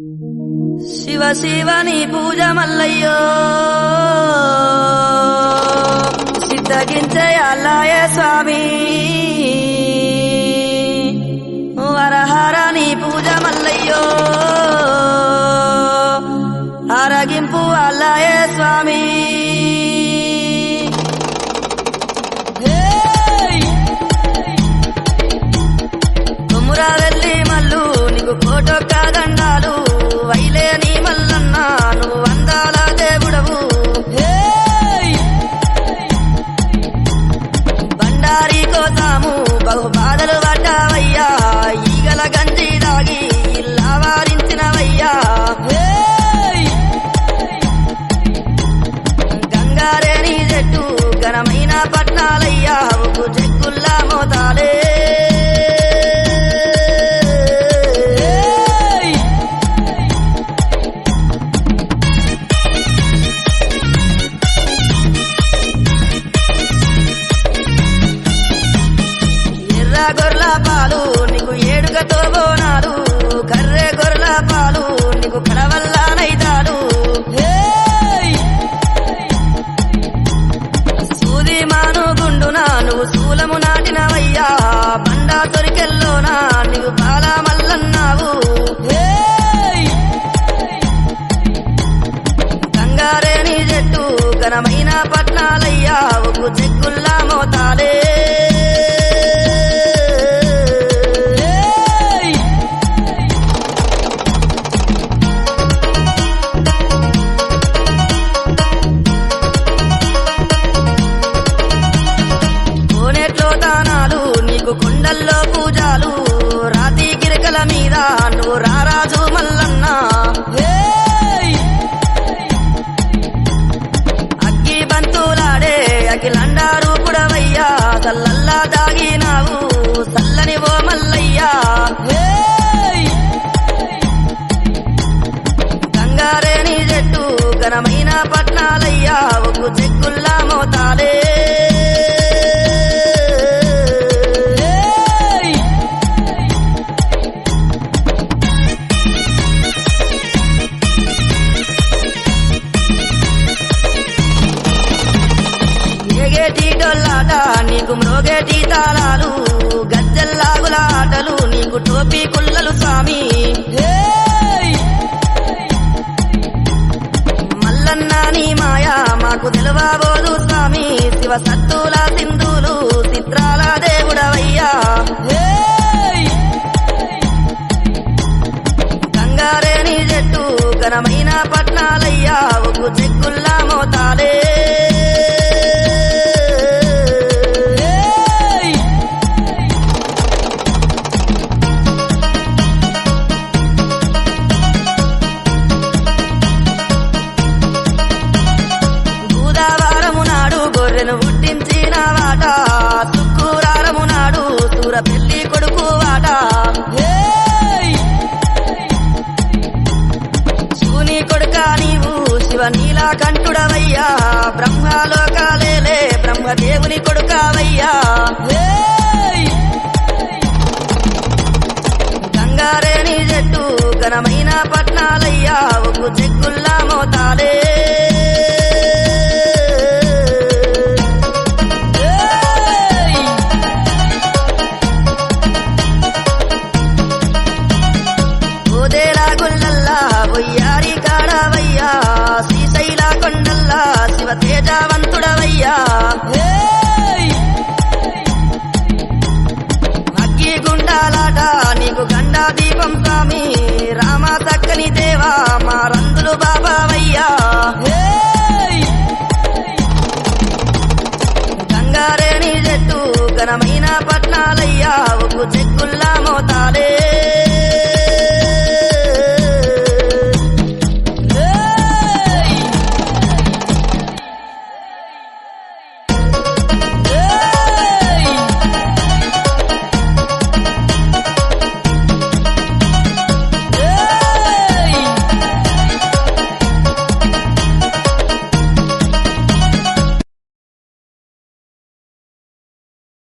శివ శివ నీ పూజ మల్లయ్యో. సిద్ధగించే అల్లాయ స్వామి. వరహరని పూజ మల్లయ్యో. అరగింపు కర్రతో బోనాలు గొర్రెల పాలు నీకు కడవల్ల నైతాడు సూది మాను గుండునా నువ్వు శూలము నాటినవయ్యా బండా తొరికెల్లోనా నీవు బాలా మల్లన్నావు హేయ్! గంగారేని చెట్టు ఘనమైన పట్నాలయ్యా ఒక్కు చెక్కుల్లా మోతాలే. మీద నువ్వు రారాజు మల్లన్న. అగ్గి బంతులాడే అఖిలండారు కుడవయ్యా సల్లల్లా దాగినావు సల్లని ఓ మల్లయ్యా. గంగారేణి జట్టు చెట్టు ఘనమైన పట్నాలయ్యా. ఒక్కు చెక్కుల్లా మోతాలే. ఏగేటి డొల్లాట నీకు మ్రోగేటి తాళాలు గజ్జల్లాగుల ఆటలు నీకు టోపీ కుల్లలు స్వామి! మల్లన్న నీ మాయా మాకు తెలవబోదు స్వామి. శివ సత్తుల సింధులు చిత్రాల దేవుడవయ్యా. హేయ్! గంగారేని చెట్టు ఘనమైన పట్నాలయ్యా. ఒక్కు చెక్కుల్లా మోతాలే. బిడ్డను పుట్టించిన వాట. శుక్రవారము నాడు సూర పెళ్ళి కొడుకు వాట. శివుని కొడుక నీవు శివ నీలా కంఠుడవయ్యా బ్రహ్మలోకాలేలే బ్రహ్మదేవుని కొడుకావయ్యా. గంగారేణి జట్టు ఘనమైన పట్నాలయ్యా. ఒక్కు చెక్కుల్లా మోతాలే. స్వామి. రామ తక్కని దేవా మా రందులు బాబావయ్యా. గంగారేణి జట్టు ఘనమైన పట్నాలయ్యా. ఒక్కు చెక్కుల్లా మోతాలే.